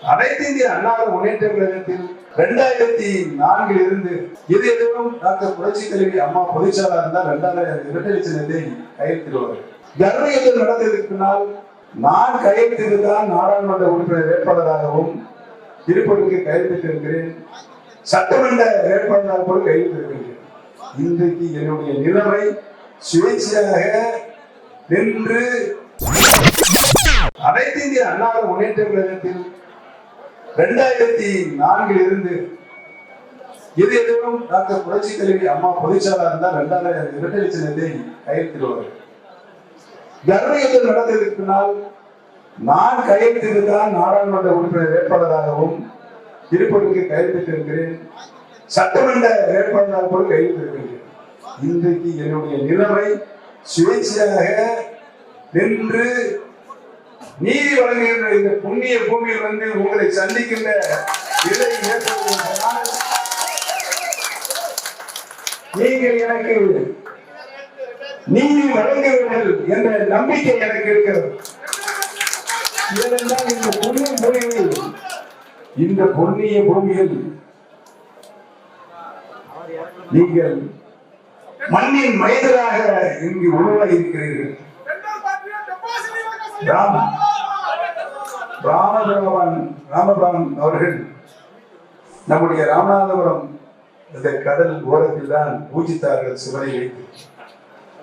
அனைத்து இந்திய அண்ணாத முன்னேற்ற கழகத்தில் இரண்டாயிரத்தி நான்கில் இருந்து இது எதுவும் டாக்டர் புரட்சி தலைவி அம்மா பொதுச்சாளர் இருந்தால் இரண்டாயிரம் இரட்டை சின்னத்தை கையெழுத்திடுவார்கள். கர்வயுத்தம் நடந்ததற்கு பின்னால் நான் கையெழுத்திருந்தான் நாடாளுமன்ற உறுப்பினர் வேட்பாளராகவும் இருப்பதற்கு கையெழுத்திட்டிருக்கிறேன். சட்டமன்ற வேட்பாளராக கூட கையெழுத்திருக்கிறேன் இன்றைக்கு என்னுடைய நிலைமை சுயேட்சையாக நின்று அனைத்து இந்திய அண்ணாத முன்னேற்ற கழகத்தில் ரெண்டாயிரத்தி நான்கில் இருந்து இது எதுவும் டாக்டர் புரட்சி தலைவி அம்மா பொதுச்சாளர் இருந்தால் இரண்டாயிரம் இரட்டை சின்னத்தை கையெழுத்திடுவார்கள் கர்வயுத்தம் நடந்ததற்கு பின்னால் நான் கையெழுத்திட்டுதான் நாடாளுமன்ற உறுப்பினர் வேட்பாளராகவும் இருப்பதற்கு கையெழுத்திட்டிருக்கிறேன். சட்டமன்ற வேட்பாளராக கூட கையெழுத்திருக்கிறேன் இன்றைக்கு என்னுடைய நிலைமை சுயேட்சையாக நின்று நீதி வழங்குகின்ற இந்த புண்ணிய பூமியில் வந்து உங்களை சந்திக்கின்ற நிலை ஏற்படுவதனால் நீங்கள் எனக்கு நீதி வழங்குவீர்கள் என்ற நம்பிக்கை எனக்கு இருக்கிறது. ஏனென்றால் இந்த புண்ணிய பூமியில் இந்த புண்ணிய பூமியில் நீங்கள் மண்ணின் மைதராக இங்கு உருவாகி இருக்கிறீர்கள். ராம. ராமபிரமன் ராமபிரமன் அவர்கள் நம்முடைய ராமநாதபுரம் இந்த கடல் ஓரத்தில் தான் பூஜித்தார்கள் சிவனை வைத்து.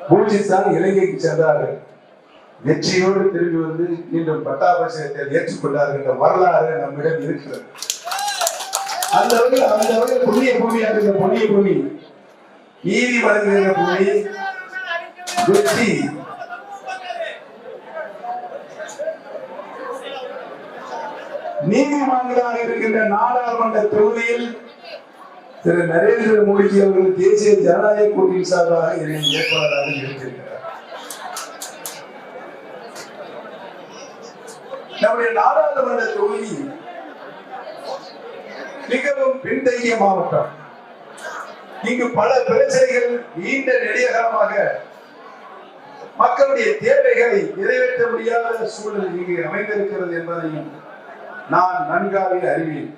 பூஜித்தான் இலங்கைக்கு சென்றார்கள். வெற்றியோடு திரும்பி வந்து மீண்டும் பட்டாபிஷேகத்தை ஏற்றுக்கொண்டார்கள் என்ற வரலாறு நம்மிடம் இருக்கிறது. அந்த வகையில் அந்த வகையில் புண்ணிய பூமி அந்த புண்ணிய பூமி. நீதி வழங்குகிற பூமி. வெற்றி. நீதிமன்றமாக இருக்கின்ற நாடாளுமன்ற தொகுதியில் திரு நரேந்திர மோடிஜி அவர்கள் தேசிய ஜனநாயக கூட்டணி சார்பாக என்னை வேட்பாளராக இருக்கிறார் நம்முடைய நாடாளுமன்ற தொகுதி மிகவும் பின்தங்கிய மாவட்டம். இங்கு பல பிரச்சனைகள் நீண்ட நெடியகரமாக மக்களுடைய தேவைகளை நிறைவேற்ற முடியாத சூழல் இங்கு அமைந்திருக்கிறது என்பதையும் நான் நன்காவில் அறிவேன்.